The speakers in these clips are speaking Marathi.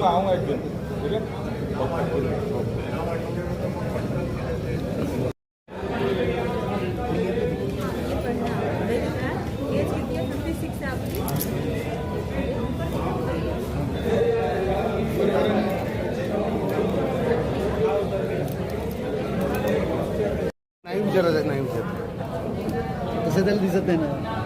यू मिलूंगा आऊँगा एक दिन ठीक है? ओके एज किती आहे फिफ्टी सिक्स आहे आपली नाही विचारत आहे नाही विचारत तसं त्याला दिसत नाही ना।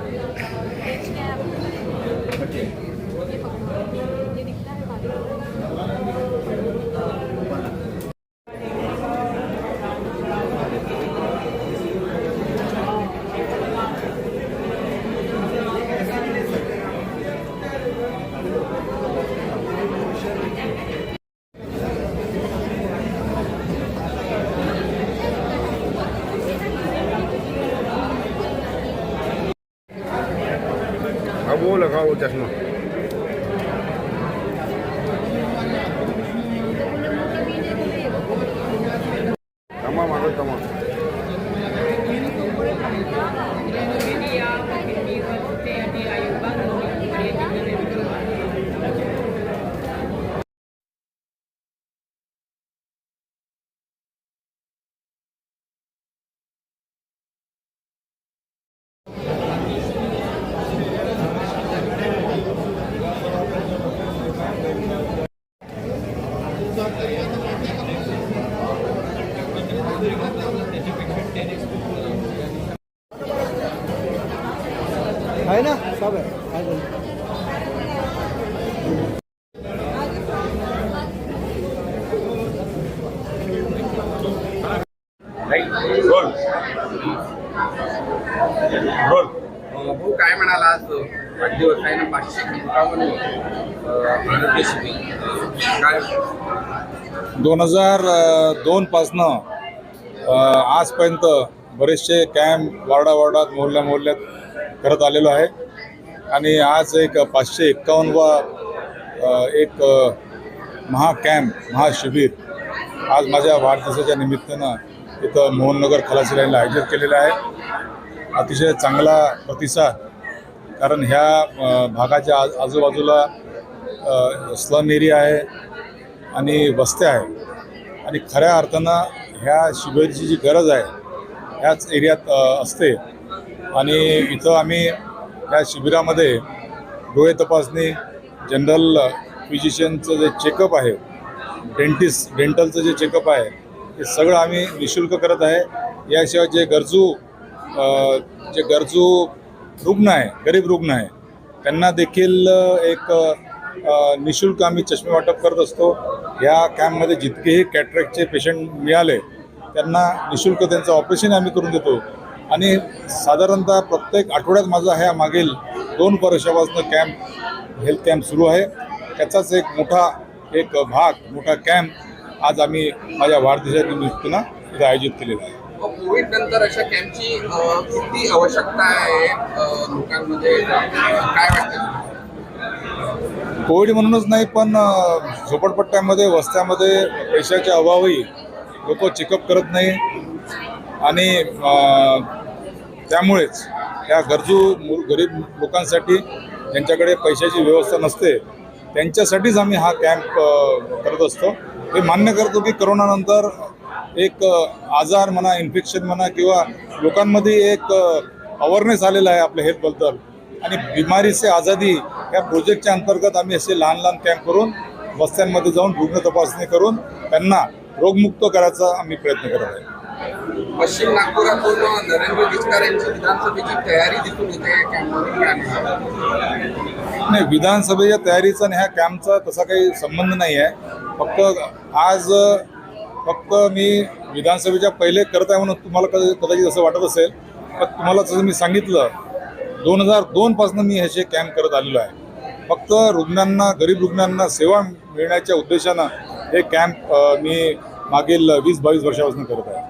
الغاوة شنو है ना? सब है तो। रोल रोल भाऊ काय म्हणाला आज वाढदिवस आहे ना पाचशे पंचावन्न आरोग्य शिबिर. काय? दोन हजार दोनपासनं आजपर्यंत बरेचसे कॅम्प वार्डा वार्डात मोहल्ल्या मोहल्ल्यात करत आलेलो आहे. आणि आज एक पाचशे एक्कावन्नवा एक महाकॅम्प महाशिबिर आज माझ्या वाढदिवसाच्या निमित्तानं इथं मोहननगर खलासी लाईनला आयोजित केलेलं आहे. अतिशय चांगला प्रतिसाद कारण ह्या भागाच्या आज आजूबाजूला स्लम एरिया आहे आणि वस्त्या आहे. आणि खऱ्या अर्थानं ह्या शिबिरची जी गरज आहे ह्याच एरियात असते. आणि इथं आम्ही या शिबिरामध्ये डोळे तपासणी जनरल फिजिशियनचं जे चेकअप आहे डेंटिस्ट डेंटलचं जे चेकअप आहे ते सगळं आम्ही निशुल्क करत आहे. याशिवाय जे गरजू जे गरजू रुग्ण आहे गरीब रुग्ण आहे त्यांना देखील एक निशुल्क आम्ही चष्मे वाटप करत असतो. या कॅम्पमध्ये जितकेही कॅटरॅक्टचे पेशंट मिळाले त्यांना निशुल्क त्यांचं ऑपरेशन आम्ही करून देतो. आणि साधारणतः प्रत्येक आठवड्यात माझा ह्या मागील दोन वर्षापासून कॅम्प हेल्थ कॅम्प सुरू आहे. त्याचाच एक मोठा एक भाग मोठा कॅम्प आज आम्ही माझ्या वाढदिवसाच्या निमित्तानं इथं आयोजित केलेला आहे. कोविड नंतर अशा कॅम्पची किती आवश्यकता आहे? लोकांमध्ये काय वाटतं? कोविड म्हणूनच नाही पण झोपडपट्ट्यामध्ये वस्त्यामध्ये पैशाच्या अभावी लोक चेकअप करत नाही. आणि त्यामुळेच या गरजू मु- गरीब लोकांसाठी ज्यांच्याकडे पैशाची व्यवस्था नसते त्यांच्यासाठीच आम्ही हा कॅम्प करत असतो. हे मान्य करतो की करोनानंतर एक आजार म्हणा इन्फेक्शन म्हणा किंवा लोकांमध्ये एक अवेअरनेस आलेला आहे आपल्या हेल्थबद्दल आणि बिमारीचे आझादी या प्रोजेक्टच्या अंतर्गत आम्ही असे लहान लहान कॅम्प करून वस्त्यांमध्ये जाऊन रुग्ण तपासणी करून त्यांना रोगमुक्त करायचा आम्ही प्रयत्न करत आहे. पश्चिम नागपुरातून नरेंद्र गिचकर यांची विधानसभेची तयारी दिसून येते या नाही विधानसभेच्या तयारीचा आणि ह्या कॅम्पचा तसा काही संबंध नाही आहे. फक्त आज फक्त मी विधानसभेच्या पहिले करत आहे म्हणून तुम्हाला कदाचित असं वाटत असेल पण तुम्हाला जसं मी सांगितलं दोन हजार दोनपासून मी ह्याचे कॅम्प करत आलेलो आहे. फक्त रुग्णांना गरीब रुग्णांना सेवा मिळण्याच्या उद्देशानं हे कॅम्प मी मागील वीस बावीस वर्षापासून करत आहे.